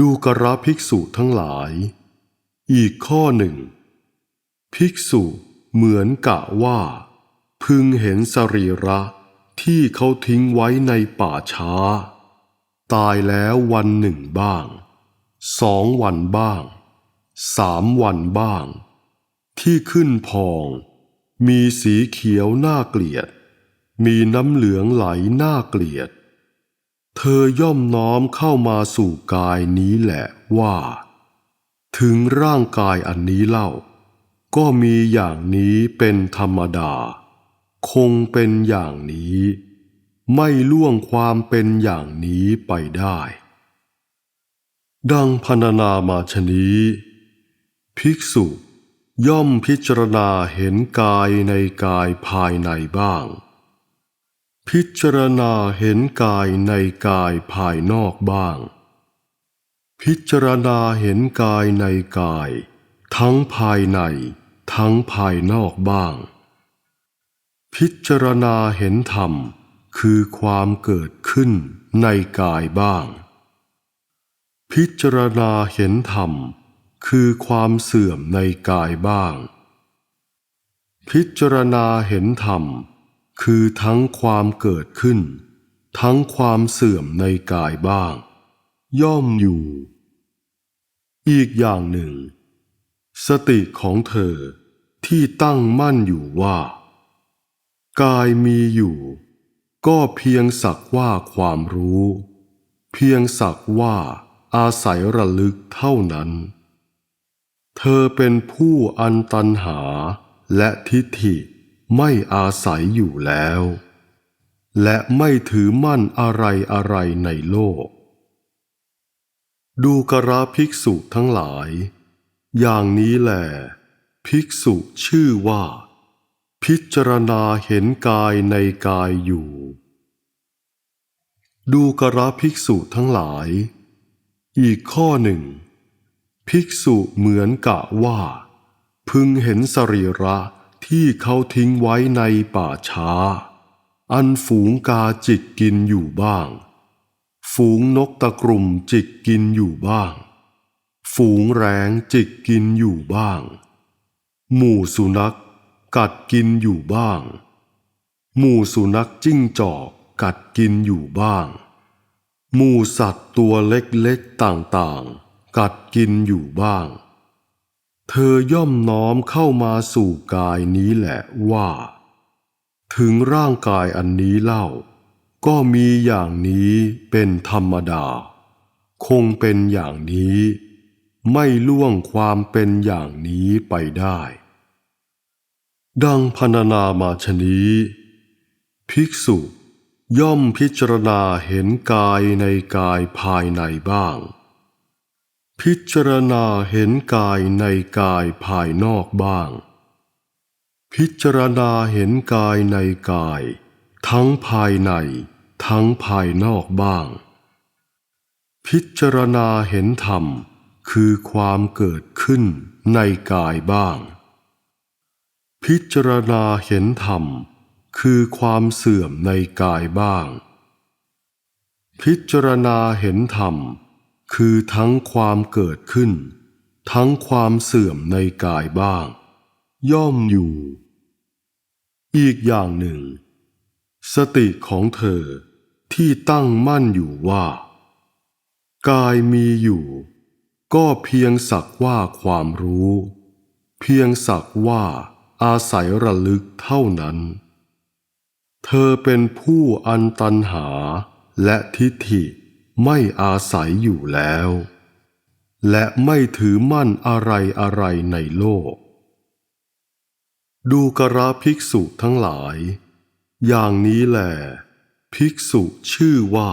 ดูกระภิกษุทั้งหลาย อีกข้อหนึ่ง ภิกษุเหมือนกะว่า พึงเห็นสรีระที่เขาทิ้งไว้ในป่าช้า ตายแล้ววันหนึ่งบ้าง สองวันบ้าง สามวันบ้าง ที่ขึ้นพอง มีสีเขียวน่าเกลียด มีน้ำเหลืองไหลน่าเกลียด เธอย่อมน้อมเข้ามาสู่กายนี้แหละว่า ถึงร่างกายอันนี้เล่า ก็มีอย่างนี้เป็นธรรมดา คงเป็นอย่างนี้ ไม่ล่วงความเป็นอย่างนี้ไปได้ ดังพรรณนามาชนี้ ภิกษุย่อมพิจารณาเห็นกายในกายภายในบ้าง พิจารณาเห็นกายในกายภายนอกบ้าง พิจารณาเห็นกายในกาย ทั้งภายใน ทั้งภายนอกบ้าง พิจารณาเห็นธรรม คือความเกิดขึ้นในกายบ้าง พิจารณาเห็นธรรม คือความเสื่อมในกายบ้าง พิจารณาเห็นธรรม คือทั้งความเกิดขึ้น ทั้งความเสื่อมในกายบ้าง ย่อมอยู่ อีกอย่างหนึ่ง สติของเธอที่ตั้งมั่นอยู่ว่า กายมีอยู่ ก็เพียงสักว่าความรู้ เพียงสักว่าอาศัยระลึกเท่านั้น เธอเป็นผู้อันตันหาและทิฏฐิ ไม่อาศัยอยู่แล้ว และไม่ถือมั่นอะไรอะไรในโลก ดูกระภิกษุทั้งหลาย อย่างนี้แหลภิกษุชื่อว่า พิจารณาเห็นกายในกายอยู่ ดูกระภิกษุทั้งหลาย อีกข้อหนึ่ง ภิกษุเหมือนกะว่า พึงเห็นสรีระ ที่เขาทิ้งไว้ในป่าช้า อันฝูงกาจิกกินอยู่บ้าง ฝูงนกตะกรุ่มจิกกินอยู่บ้าง ฝูงแรงจิกกินอยู่บ้าง หมู่สุนัขกัดกินอยู่บ้าง หมู่สุนัขจิ้งจอกกัดกินอยู่บ้าง หมู่สัตว์ตัวเล็กๆต่างๆ กัดกินอยู่บ้าง เธอย่อมน้อมเข้ามาสู่กายนี้แหละว่า ถึงร่างกายอันนี้เล่า ก็มีอย่างนี้เป็นธรรมดา คงเป็นอย่างนี้ ไม่ล่วงความเป็นอย่างนี้ไปได้ ดังพรรณนามาชนี้ ภิกษุย่อมพิจารณาเห็นกายในกายภายในบ้าง พิจารณาเห็นกายในกายภายนอกบ้าง พิจารณาเห็นกายในกาย ทั้งภายใน ทั้งภายนอกบ้าง พิจารณาเห็นธรรม คือความเกิดขึ้นในกายบ้าง พิจารณาเห็นธรรม คือความเสื่อมในกายบ้าง พิจารณาเห็นธรรม คือทั้งความเกิดขึ้น ทั้งความเสื่อมในกายบ้าง ย่อมอยู่ อีกอย่างหนึ่ง สติของเธอที่ตั้งมั่นอยู่ว่า กายมีอยู่ ก็เพียงสักว่าความรู้ เพียงสักว่าอาศัยระลึกเท่านั้น เธอเป็นผู้อันตันหาและทิฏฐิ ไม่อาศัยอยู่แล้ว และไม่ถือมั่นอะไรอะไรในโลก ดูกระภิกษุทั้งหลาย อย่างนี้แหลภิกษุชื่อว่า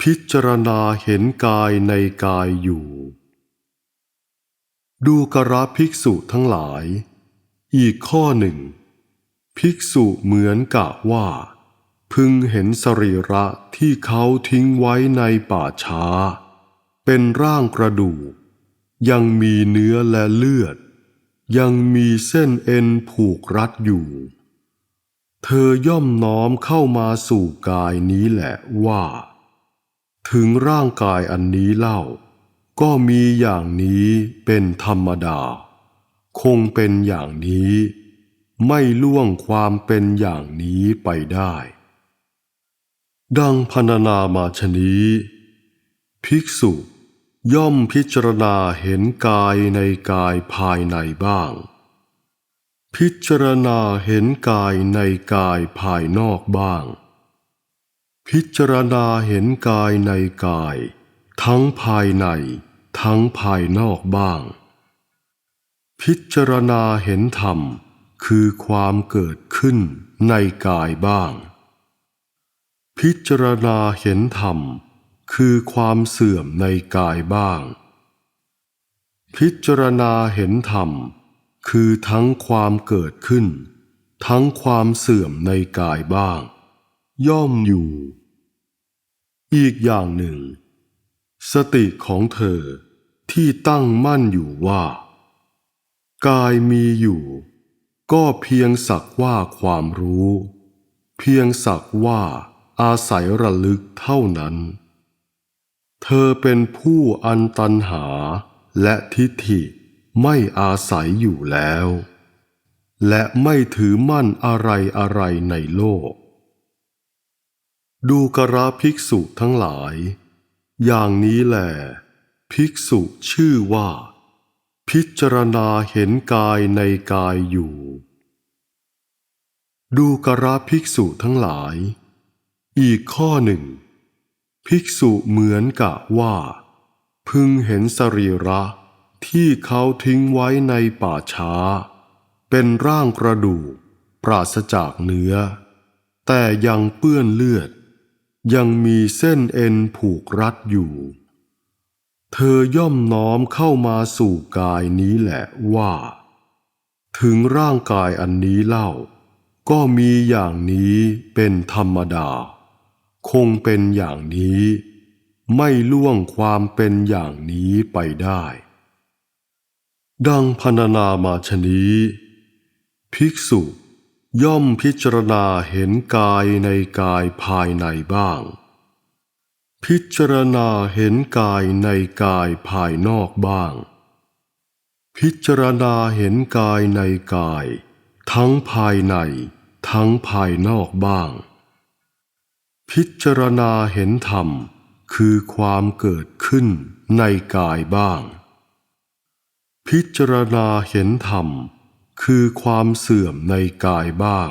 พิจารณาเห็นกายในกายอยู่ ดูกระภิกษุทั้งหลาย อีกข้อหนึ่ง ภิกษุเหมือนกะว่า พึงเห็นสรีระที่เขาทิ้งไว้ในป่าช้า เป็นร่างกระดูก ยังมีเนื้อและเลือด ยังมีเส้นเอ็นผูกรัดอยู่ เธอย่อมน้อมเข้ามาสู่กายนี้แหละว่า ถึงร่างกายอันนี้เล่า ก็มีอย่างนี้เป็นธรรมดา คงเป็นอย่างนี้ ไม่ล่วงความเป็นอย่างนี้ไปได้ ดังพรรณนามาชนี้ ภิกษุย่อมพิจารณาเห็นกายในกายภายในบ้าง พิจารณาเห็นกายในกายภายนอกบ้าง พิจารณาเห็นกายในกาย ทั้งภายใน ทั้งภายนอกบ้าง พิจารณาเห็นธรรมคือความเกิดขึ้นในกายบ้าง พิจารณาเห็นธรรม คือความเสื่อมในกายบ้าง พิจารณาเห็นธรรม คือทั้งความเกิดขึ้น ทั้งความเสื่อมในกายบ้าง ย่อมอยู่ อีกอย่างหนึ่ง สติของเธอที่ตั้งมั่นอยู่ว่า กายมีอยู่ ก็เพียงสักว่าความรู้ เพียงสักว่า อาศัยระลึกเท่านั้น เธอเป็นผู้อันตันหาและทิฏฐิไม่อาศัยอยู่แล้ว และไม่ถือมั่นอะไรอะไรในโลก ดูกระภิกษุทั้งหลาย อย่างนี้แหลภิกษุชื่อว่า พิจารณาเห็นกายในกายอยู่ ดูกระภิกษุทั้งหลาย อีกข้อหนึ่ง ภิกษุเหมือนกับว่า พึงเห็นสรีระที่เขาทิ้งไว้ในป่าช้า เป็นร่างกระดูกปราศจากเนื้อ แต่ยังเปื้อนเลือด ยังมีเส้นเอ็นผูกรัดอยู่ เธอย่อมน้อมเข้ามาสู่กายนี้แหละว่า ถึงร่างกายอันนี้เล่า ก็มีอย่างนี้เป็นธรรมดา คงเป็นอย่างนี้ ไม่ล่วงความเป็นอย่างนี้ไปได้ ดังพรรณนามาชนี้ ภิกษุย่อมพิจารณาเห็นกายในกายภายในบ้าง พิจารณาเห็นกายในกายภายนอกบ้าง พิจารณาเห็นกายในกาย ทั้งภายใน ทั้งภายนอกบ้าง พิจารณาเห็นธรรม คือความเกิดขึ้นในกายบ้าง พิจารณาเห็นธรรม คือความเสื่อมในกายบ้าง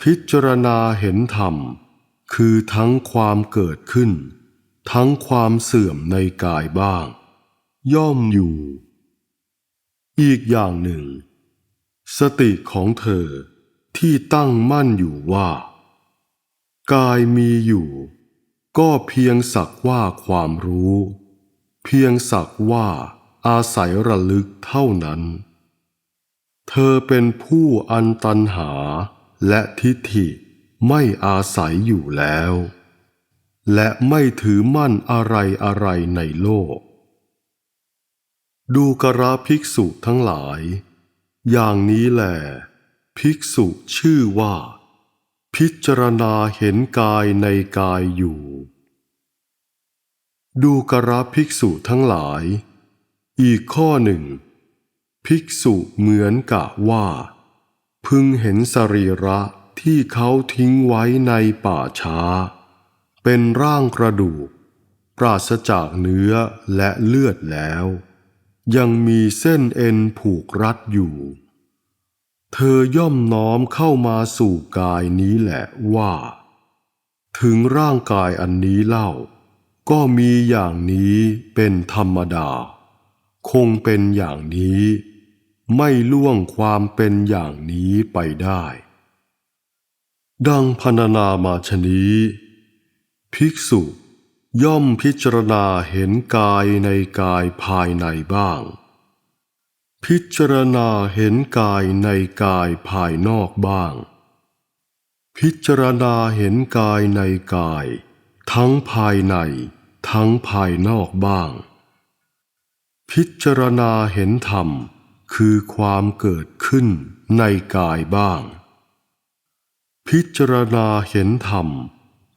พิจารณาเห็นธรรม คือทั้งความเกิดขึ้น ทั้งความเสื่อมในกายบ้าง ย่อมอยู่ อีกอย่างหนึ่ง สติของเธอที่ตั้งมั่นอยู่ว่า กายมีอยู่ ก็เพียงสักว่าความรู้ เพียงสักว่าอาศัยระลึกเท่านั้น เธอเป็นผู้อันตันหาและทิฏฐิไม่อาศัยอยู่แล้ว และไม่ถือมั่นอะไรอะไรในโลก ดูกระภิกษุทั้งหลาย อย่างนี้แหลภิกษุชื่อว่า พิจารณาเห็นกายในกายอยู่ ดูกระภิกษุทั้งหลาย อีกข้อหนึ่ง ภิกษุเหมือนกะว่า พึงเห็นสรีระที่เขาทิ้งไว้ในป่าช้า เป็นร่างกระดูก ปราศจากเนื้อและเลือดแล้ว ยังมีเส้นเอ็นผูกรัดอยู่ เธอย่อมน้อมเข้ามาสู่กายนี้แหละว่า ถึงร่างกายอันนี้เล่า ก็มีอย่างนี้เป็นธรรมดา คงเป็นอย่างนี้ ไม่ล่วงความเป็นอย่างนี้ไปได้ ดังพรรณนามาชนี้ ภิกษุย่อมพิจารณาเห็นกายในกายภายในบ้าง พิจารณาเห็นกายในกายภายนอกบ้าง พิจารณาเห็นกายในกาย ทั้งภายใน ทั้งภายนอกบ้าง พิจารณาเห็นธรรม คือความเกิดขึ้นในกายบ้าง พิจารณาเห็นธรรม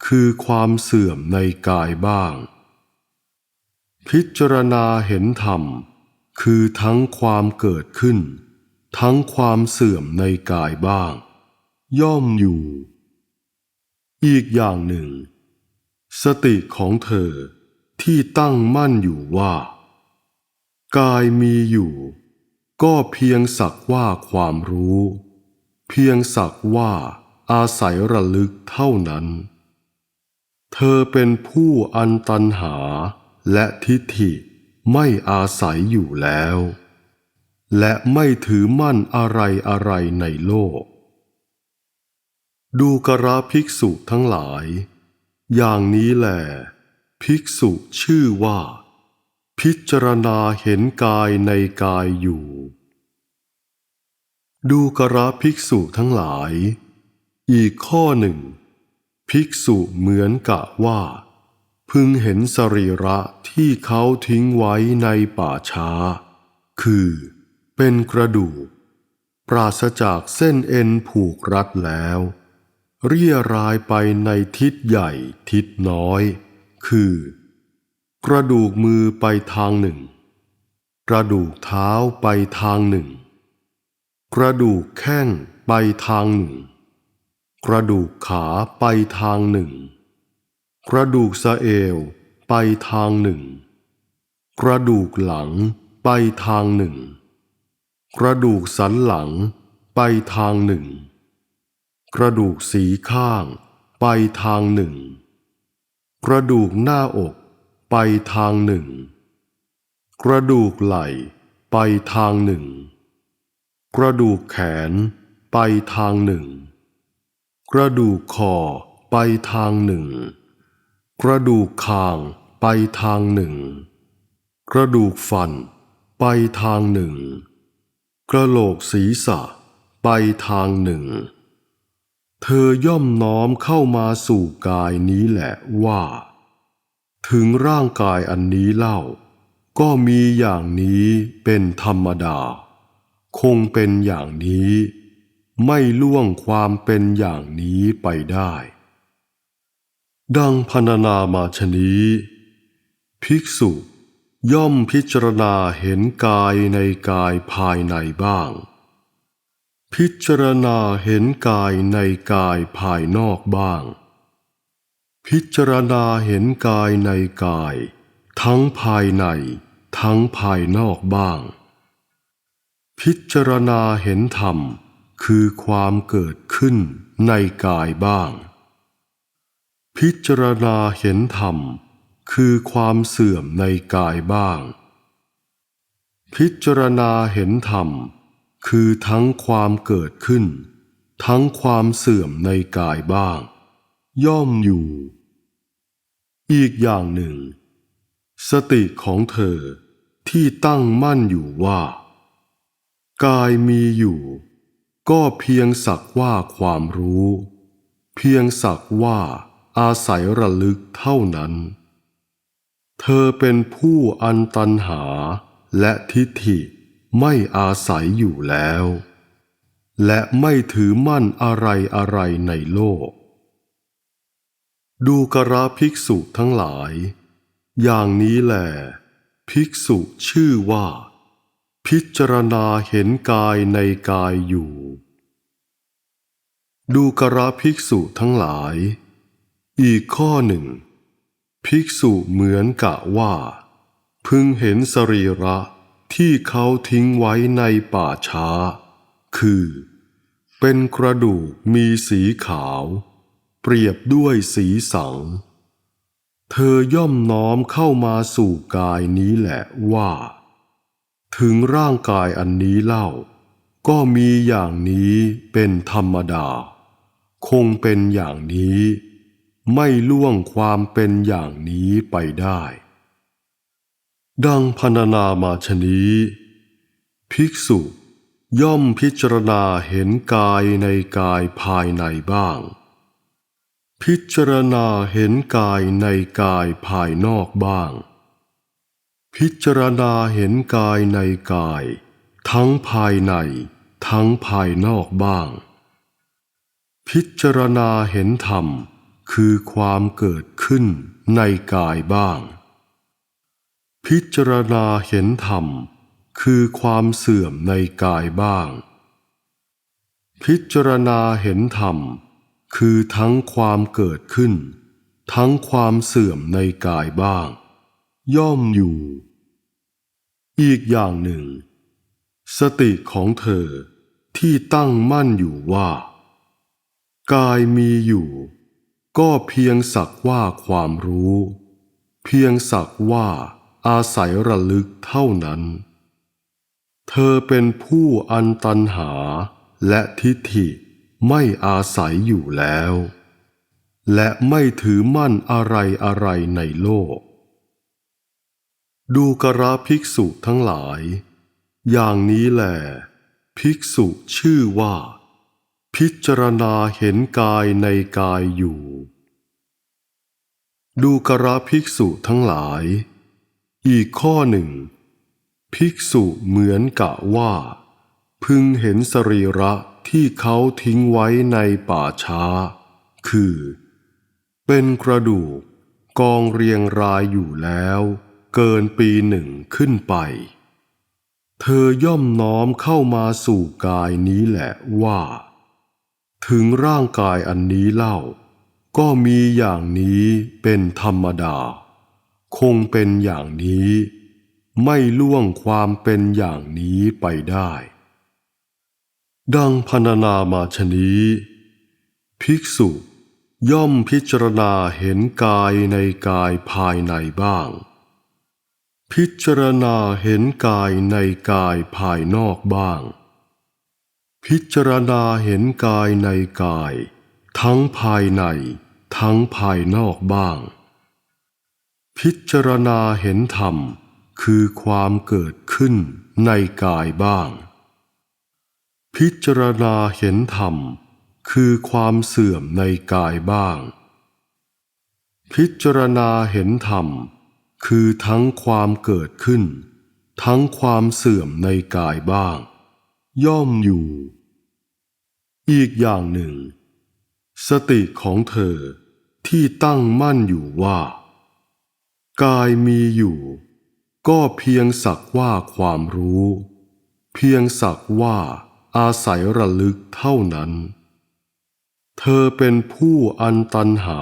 คือความเสื่อมในกายบ้าง พิจารณาเห็นธรรม คือทั้งความเกิดขึ้น ทั้งความเสื่อมในกายบ้าง ย่อมอยู่ อีกอย่างหนึ่ง สติของเธอที่ตั้งมั่นอยู่ว่า กายมีอยู่ ก็เพียงสักว่าความรู้ เพียงสักว่าอาศัยระลึกเท่านั้น เธอเป็นผู้อันตันหาและทิฏฐิ ไม่อาศัยอยู่แล้ว และไม่ถือมั่นอะไรอะไรในโลก ดูกระภิกษุทั้งหลาย อย่างนี้แหลภิกษุชื่อว่า พิจารณาเห็นกายในกายอยู่ ดูกระภิกษุทั้งหลาย อีกข้อหนึ่ง ภิกษุเหมือนกะว่า พึงเห็นสรีระที่เขาทิ้งไว้ในป่าช้า คือเป็นกระดูก ปราศจากเส้นเอ็นผูกรัดแล้ว เรียรายไปในทิศใหญ่ทิศน้อย คือ กระดูกมือไปทางหนึ่ง กระดูกเท้าไปทางหนึ่ง กระดูกแข้งไปทางหนึ่ง กระดูกขาไปทางหนึ่ง กระดูกสะเอวไปทางหนึ่ง กระดูกหลังไปทางหนึ่ง กระดูกสันหลังไปทางหนึ่ง กระดูกสีข้างไปทางหนึ่ง กระดูกหน้าอกไปทางหนึ่ง กระดูกไหล่ไปทางหนึ่ง กระดูกแขนไปทางหนึ่ง กระดูกคอไปทางหนึ่ง กระดูกคางไปทางหนึ่ง กระดูกฟันไปทางหนึ่ง กระโหลกศีรษะไปทางหนึ่ง เธอย่อมน้อมเข้ามาสู่กายนี้แหละว่า ถึงร่างกายอันนี้เล่า ก็มีอย่างนี้เป็นธรรมดา คงเป็นอย่างนี้ ไม่ล่วงความเป็นอย่างนี้ไปได้ ดังพรรณนามาชนี้ ภิกษุย่อมพิจารณาเห็นกายในกายภายในบ้าง พิจารณาเห็นกายในกายภายนอกบ้าง พิจารณาเห็นกายในกาย ทั้งภายใน ทั้งภายนอกบ้าง พิจารณาเห็นธรรมคือความเกิดขึ้นในกายบ้าง พิจารณาเห็นธรรม คือความเสื่อมในกายบ้าง พิจารณาเห็นธรรม คือทั้งความเกิดขึ้น ทั้งความเสื่อมในกายบ้าง ย่อมอยู่ อีกอย่างหนึ่ง สติของเธอที่ตั้งมั่นอยู่ว่า กายมีอยู่ ก็เพียงสักว่าความรู้ เพียงสักว่า อาศัยระลึกเท่านั้น เธอเป็นผู้อันตันหาและทิฏฐิไม่อาศัยอยู่แล้ว และไม่ถือมั่นอะไรอะไรในโลก ดูกระภิกษุทั้งหลาย อย่างนี้แหลภิกษุชื่อว่า พิจารณาเห็นกายในกายอยู่ ดูกระภิกษุทั้งหลาย อีกข้อหนึ่ง ภิกษุเหมือนกะว่า พึงเห็นสรีระที่เขาทิ้งไว้ในป่าช้า คือ เป็นกระดูกมีสีขาว เปรียบด้วยสีสัง เธอย่อมน้อมเข้ามาสู่กายนี้แหละว่า ถึงร่างกายอันนี้เล่า ก็มีอย่างนี้เป็นธรรมดา คงเป็นอย่างนี้ ไม่ล่วงความเป็นอย่างนี้ไปได้ ดังพรรณนามาชนี้ ภิกษุย่อมพิจารณาเห็นกายในกายภายในบ้าง พิจารณาเห็นกายในกายภายนอกบ้าง พิจารณาเห็นกายในกาย ทั้งภายใน ทั้งภายนอกบ้าง พิจารณาเห็นธรรม คือความเกิดขึ้นในกายบ้าง พิจารณาเห็นธรรม คือความเสื่อมในกายบ้าง พิจารณาเห็นธรรม คือทั้งความเกิดขึ้น ทั้งความเสื่อมในกายบ้าง ย่อมอยู่ อีกอย่างหนึ่ง สติของเธอที่ตั้งมั่นอยู่ว่า กายมีอยู่ ก็เพียงสักว่าความรู้ เพียงสักว่าอาศัยระลึกเท่านั้น เธอเป็นผู้อันตันหาและทิฏฐิไม่อาศัยอยู่แล้ว และไม่ถือมั่นอะไรอะไรในโลก ดูกระภิกษุทั้งหลาย อย่างนี้แหละภิกษุชื่อว่า พิจารณาเห็นกายในกายอยู่ ดูกระภิกษุทั้งหลาย อีกข้อหนึ่ง ภิกษุเหมือนกะว่า พึงเห็นสรีระที่เขาทิ้งไว้ในป่าช้า คือ เป็นกระดูกกองเรียงรายอยู่แล้ว เกินปีหนึ่งขึ้นไป เธอย่อมน้อมเข้ามาสู่กายนี้แหละว่า ถึงร่างกายอันนี้เล่า ก็มีอย่างนี้เป็นธรรมดา คงเป็นอย่างนี้ ไม่ล่วงความเป็นอย่างนี้ไปได้ ดังพรรณนามาชนี้ ภิกษุย่อมพิจารณาเห็นกายในกายภายในบ้าง พิจารณาเห็นกายในกายภายนอกบ้าง พิจารณาเห็นกายในกาย ทั้งภายใน ทั้งภายนอกบ้าง พิจารณาเห็นธรรม คือความเกิดขึ้นในกายบ้าง พิจารณาเห็นธรรม คือความเสื่อมในกายบ้าง พิจารณาเห็นธรรม คือทั้งความเกิดขึ้น ทั้งความเสื่อมในกายบ้างย่อมอยู่ อีกอย่างหนึ่ง สติของเธอที่ตั้งมั่นอยู่ว่า กายมีอยู่ ก็เพียงสักว่าความรู้ เพียงสักว่าอาศัยระลึกเท่านั้น เธอเป็นผู้อันตันหา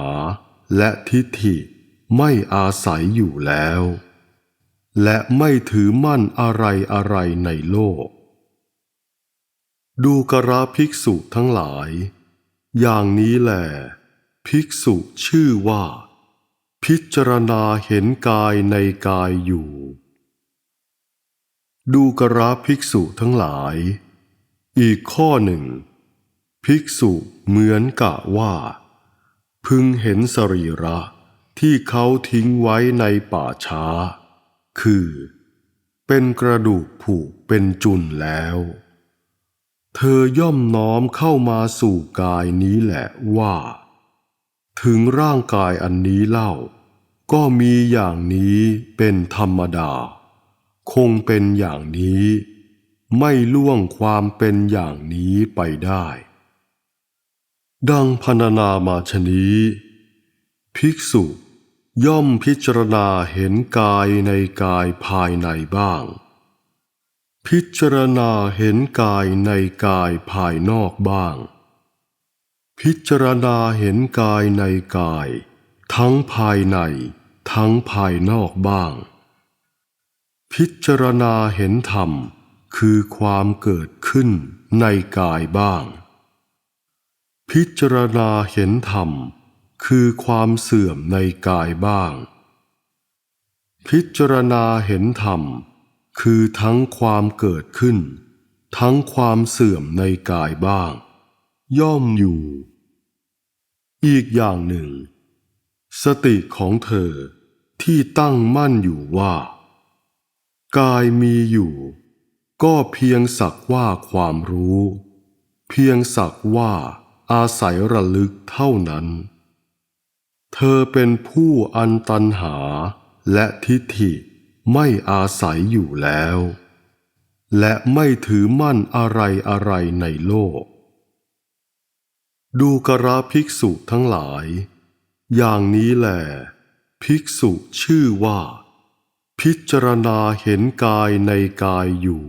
และทิฏฐิไม่อาศัยอยู่แล้ว และไม่ถือมั่นอะไรอะไรในโลก ดูกระภิกษุทั้งหลาย อย่างนี้แหลภิกษุชื่อว่า พิจารณาเห็นกายในกายอยู่ ดูกระภิกษุทั้งหลาย อีกข้อหนึ่ง ภิกษุเหมือนกะว่า พึงเห็นสรีระที่เขาทิ้งไว้ในป่าช้า คือ เป็นกระดูกผุเป็นจุนแล้ว เธอย่อมน้อมเข้ามาสู่กายนี้แหละว่า ถึงร่างกายอันนี้เล่า ก็มีอย่างนี้เป็นธรรมดา คงเป็นอย่างนี้ ไม่ล่วงความเป็นอย่างนี้ไปได้ ดังพรรณนามาชนี้ ภิกษุย่อมพิจารณาเห็นกายในกายภายในบ้าง พิจารณาเห็นกายในกายภายนอกบ้าง พิจารณาเห็นกายในกาย ทั้งภายใน ทั้งภายนอกบ้าง พิจารณาเห็นธรรม คือความเกิดขึ้นในกายบ้าง พิจารณาเห็นธรรม คือความเสื่อมในกายบ้าง พิจารณาเห็นธรรม คือทั้งความเกิดขึ้น ทั้งความเสื่อมในกายบ้าง ย่อมอยู่ อีกอย่างหนึ่ง สติของเธอที่ตั้งมั่นอยู่ว่า กายมีอยู่ ก็เพียงสักว่าความรู้ เพียงสักว่าอาศัยระลึกเท่านั้น เธอเป็นผู้อันตันหาและทิฏฐิ ไม่อาศัยอยู่แล้ว และไม่ถือมั่นอะไรอะไรในโลก ดูกระภิกษุทั้งหลาย อย่างนี้แหลภิกษุชื่อว่า พิพิจารณาเห็นกายในกายอยู่